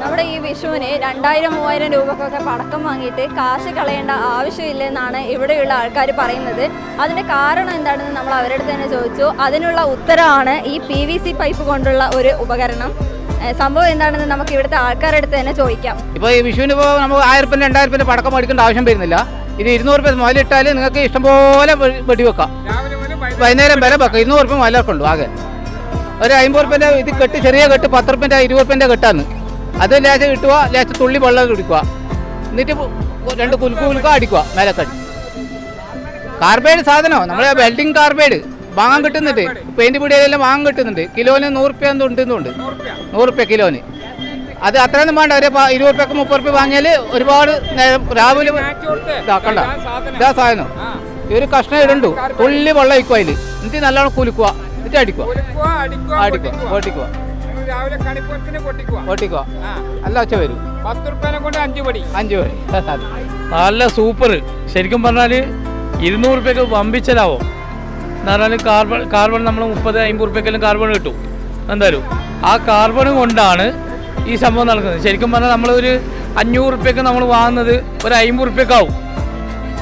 നമ്മുടെ ഈ വിഷുവിന് രണ്ടായിരം മൂവായിരം രൂപക്കൊക്കെ പടക്കം വാങ്ങിയിട്ട് കാശ് കളയേണ്ട ആവശ്യമില്ലെന്നാണ് ഇവിടെയുള്ള ആൾക്കാർ പറയുന്നത്. അതിന്റെ കാരണം എന്താണെന്ന് നമ്മൾ അവരുടെ തന്നെ ചോദിച്ചു. അതിനുള്ള ഉത്തരമാണ് ഈ പി വി സി പൈപ്പ് കൊണ്ടുള്ള ഒരു ഉപകരണം. സംഭവം എന്താണെന്ന് നമുക്ക് ഇവിടുത്തെ ആൾക്കാരുടെ അടുത്ത് തന്നെ ചോദിക്കാം. ഇപ്പോൾ ഈ വിഷുവിന് ഇപ്പോൾ നമുക്ക് ആയിരം രൂപ രണ്ടായിരം പടക്കം മേടിക്കേണ്ട ആവശ്യം വരുന്നില്ല. ഇത് ഇരുന്നൂറ് രൂപ മുതലിട്ടാൽ നിങ്ങൾക്ക് ഇഷ്ടംപോലെ വെടി- വെടിവെക്കാം. വൈകുന്നേരം വില വെക്കാം. ഇരുന്നൂറ് രൂപ മുതലൊക്കെ ആകെ. ഒരു അമ്പത് റുപ്യന്റെ ഇത് കെട്ട് ചെറിയ കെട്ട് പത്ത് റുപ്യന്റെ ഇരുപത് റുപ്യന്റെ കെട്ടാണ് അത് ലേശം കിട്ടുക ലേശം തുള്ളി വെള്ളം കുടിക്കുക. എന്നിട്ട് രണ്ട് കുലുക്ക് കുലുക്ക അടിക്കുക മേലക്കടി. കാർബേഡ് സാധനമോ നമ്മളെ വെൽഡിങ് കാർബേഡ്. വാങ്ങാൻ കിട്ടുന്നുണ്ട്. പെയിന്റ് പീടികയിലെല്ലാം വാങ്ങാൻ കിട്ടുന്നുണ്ട്. കിലോന് നൂറ് റുപ്യ നൂറുപ്യ ഉണ്ടെന്നുണ്ട് നൂറ് റുപ്യ കിലോന്. അത് അത്രയൊന്നും വേണ്ട. ഒരു ഇരുപത് റുപ്യക്ക് മുപ്പത് റുപ്യ വാങ്ങിയാൽ ഒരുപാട് നേരം രാവിലെ ഇതാക്കണ്ട ഇതാ സാധനം. ഒരു കഷ്ണം ഇടണ്ടു തുള്ളി വെള്ളം ഒഴിക്കുക അതിൽ എന്നിട്ട് നല്ലോണം കുലുക്കുക. എന്നിട്ട് അടിക്കുക. അടിക്കുക പൊട്ടിക്കുക. പൊട്ടിക്കുക. നല്ല ഒച്ച വരും. പത്ത് റുപ്യനെ കൊണ്ട് അഞ്ചു പടി. നല്ല സൂപ്പർ ശരിക്കും പറഞ്ഞാൽ ഇരുന്നൂറ് റുപ്യക്ക് വമ്പിച്ചതാവോ എന്ന് പറഞ്ഞാൽ കാർബൺ കാർബൺ നമ്മൾ മുപ്പത് അമ്പത് റുപ്യക്കെല്ലാം കാർബൺ കിട്ടും. എന്തായാലും ആ കാർബൺ കൊണ്ടാണ് ഈ സംഭവം നടക്കുന്നത്. ശരിക്കും പറഞ്ഞാൽ നമ്മളൊരു അഞ്ഞൂറ് റുപ്യക്ക് നമ്മൾ വാങ്ങുന്നത് ഒരു അമ്പത് റുപ്യൊക്കെ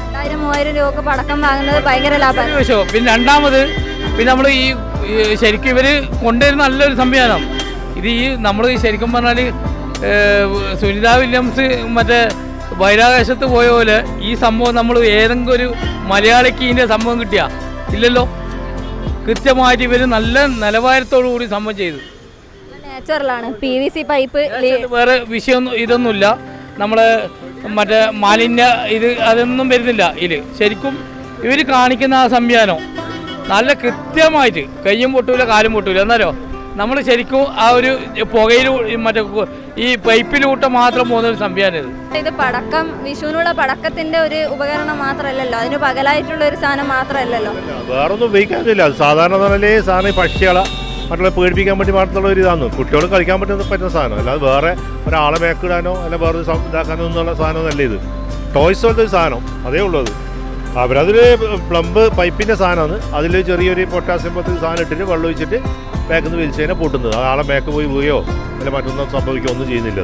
രണ്ടായിരം മൂവായിരം രൂപക്ക് പടക്കം വാങ്ങുന്നത് ഭയങ്കര ലാഭമാണ് ഒരു പിന്നെ രണ്ടാമത് പിന്നെ നമ്മൾ ഈ ഈ ശരിക്കും ഇവർ കൊണ്ടുവരുന്ന നല്ലൊരു സംവിധാനം. ഇത് ഈ നമ്മൾ ശരിക്കും പറഞ്ഞാൽ സുനിത വില്യംസ് മറ്റേ ബഹിരാകാശത്ത് പോയ പോലെ ഈ സംഭവം നമ്മൾ ഏതെങ്കിലും ഒരു മലയാളിക്ക് ഇതിന്റെ സംഭവം കിട്ടിയ? ഇല്ലല്ലോ. കൃത്യമായിട്ട് ഇവർ നല്ല നിലവാരത്തോടു കൂടി സംഭവം ചെയ്തു. നാച്ചുറലാണ് പി വി സി പൈപ്പ് വേറെ വിഷയമൊന്നും ഇതൊന്നുമില്ല. നമ്മൾ മറ്റേ മാലിന്യ ഇത് അതൊന്നും വരുന്നില്ല ഇതിൽ ശരിക്കും ഇവർ കാണിക്കുന്ന ആ സംവിധാനം നല്ല കൃത്യമായിട്ട് കയ്യും പൊട്ടൂല കാലും പൊട്ടൂല. എന്നാലോ നമ്മൾ ശരിക്കും ആ ഒരു പുകയിൽ മറ്റേ ഈ പൈപ്പിലൂട്ട മാത്രം പോകുന്ന ഒരു സംവിധാനം ഇത്. ഇത് പടക്കം വിഷുവിനുള്ള പടക്കത്തിന്റെ ഒരു ഉപകരണം മാത്രമല്ലല്ലോ. അതിന് പകലായിട്ടുള്ള ഒരു സാധനം മാത്രമല്ലല്ലോ. വേറൊന്നും ഉപയോഗിക്കാനില്ല. സാധാരണ സാധനം ഈ പക്ഷികളെ മറ്റുള്ള പേടിപ്പിക്കാൻ വേണ്ടി മാത്രമുള്ള ഒരു ഇതാണ് കുട്ടികൾ കളിക്കാൻ പറ്റുന്ന പറ്റുന്ന സാധനം. അല്ലാതെ വേറെ ഒരാളെ മേക്കിടാനോ അല്ല വേറെ ഇതാക്കാനോ എന്നുള്ള സാധനമൊന്നല്ല ഇത്. ടോയ്സ് പോലത്തെ ഒരു സാധനം. അതേ ഉള്ളത് അവരതിൽ പ്ലംബ് പൈപ്പിന്റെ സാധനമാണ്. അതിൽ ചെറിയൊരു പൊട്ടാസ്യം പോലത്തെ സാധനം ഇട്ടിട്ട് വെള്ളം ഒഴിച്ചിട്ട് മേക്കുന്ന വിരിച്ചതിനെ പൊട്ടുന്നത്. ആളെ മേക്ക് പോയി വീയോ അല്ല മറ്റൊന്നും സംഭവിക്കുകയോ ഒന്നും ചെയ്യുന്നില്ല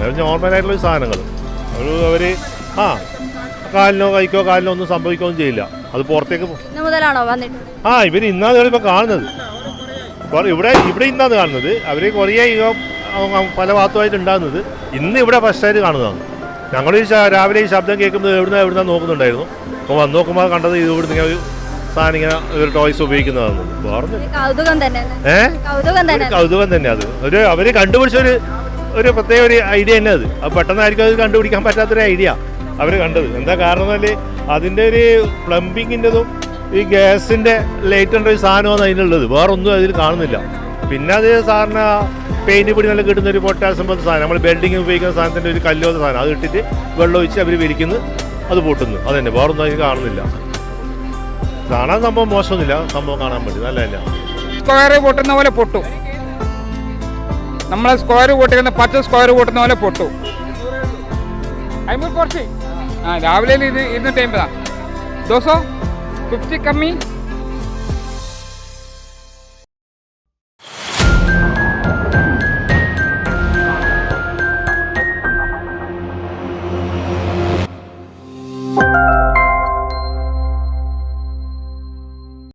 അത്. നോർമലായിട്ടുള്ള സാധനങ്ങൾ ഒരു അവർ ആ കാലിനോ കൈക്കോ കാലിനോ ഒന്നും സംഭവിക്കുകയൊന്നും ചെയ്യില്ല. അത് പുറത്തേക്ക് ഇന്ന് ആ ഇവർ ഇന്നാണ് ഇപ്പോൾ കാണുന്നത്. ഇവിടെ ഇവിടെ ഇന്നാണ് കാണുന്നത്. അവർ കുറേ യുഗം പല ഭാഗത്തുമായിട്ട് ഉണ്ടാകുന്നത് ഇന്ന് ഇവിടെ ഫസ്റ്റായിട്ട് കാണുന്നതാണ്. ഞങ്ങൾ ഈ രാവിലെ ഈ ശബ്ദം കേൾക്കുന്നത് എവിടുന്ന എവിടുന്ന നോക്കുന്നുണ്ടായിരുന്നു. അപ്പോൾ വന്ന് നോക്കുമ്പോൾ കണ്ടത് ഇത് ഇവിടുന്ന് ഇങ്ങനെ ഒരു സാധനം ഇങ്ങനെ ഒരു ടോയ്സ് ഉപയോഗിക്കുന്നതാണ് പറഞ്ഞു കൗതുകം തന്നെ. ഏ? കൗതുകം തന്നെ. ഒരു കൗതുകം തന്നെ അത്. ഒരു അവർ കണ്ടുപിടിച്ചൊരു ഒരു പ്രത്യേക ഒരു ഐഡിയ തന്നെ അത്. അത് പെട്ടെന്നായിരിക്കും അത് കണ്ടുപിടിക്കാൻ പറ്റാത്തൊരു ഐഡിയ. അവർ കണ്ടത്. എന്താ കാരണം എന്നാൽ അതിന്റെ ഒരു പ്ലംബിങ്ങിന്റെതും ഈ ഗ്യാസിന്റെ ലൈറ്റ് ഒരു സാധനമാണ് അതിനുള്ളത്. വേറൊന്നും അതിൽ കാണുന്നില്ല. പിന്നെ അത് സാറിന് പെയിന്റ് പൊടി നല്ല കിട്ടുന്ന ഒരു പൊട്ടാസ്യം പോലത്തെ സാധനം. നമ്മൾ ബെൽഡിങ് ഉപയോഗിക്കുന്ന സാധനത്തിന്റെ ഒരു കല്ലോ സാധനം. അത് ഇട്ടിട്ട് വെള്ളം ഒഴിച്ച് അവർ വിരിക്കുന്നു അത് പൊട്ടുന്നു. അത് തന്നെ. വേറൊന്നും അതിൽ കാണുന്നില്ല. കാണാൻ സംഭവം മോശമൊന്നുമില്ല. സംഭവം കാണാൻ പറ്റും. നല്ലതല്ല സ്ക്വയർ പൊട്ടുന്ന പോലെ പൊട്ടു. നമ്മളെ സ്ക്വയർ പൊട്ടിക്കുന്ന പച്ച സ്ക്വയർ പൊട്ടുന്ന പോലെ പൊട്ടു. അമ്പത് കുറച്ച് ആ രാവിലെ ഇത് ഇരുന്നൂറ്റി അമ്പതാ ദോശോ फिफ्टी कमी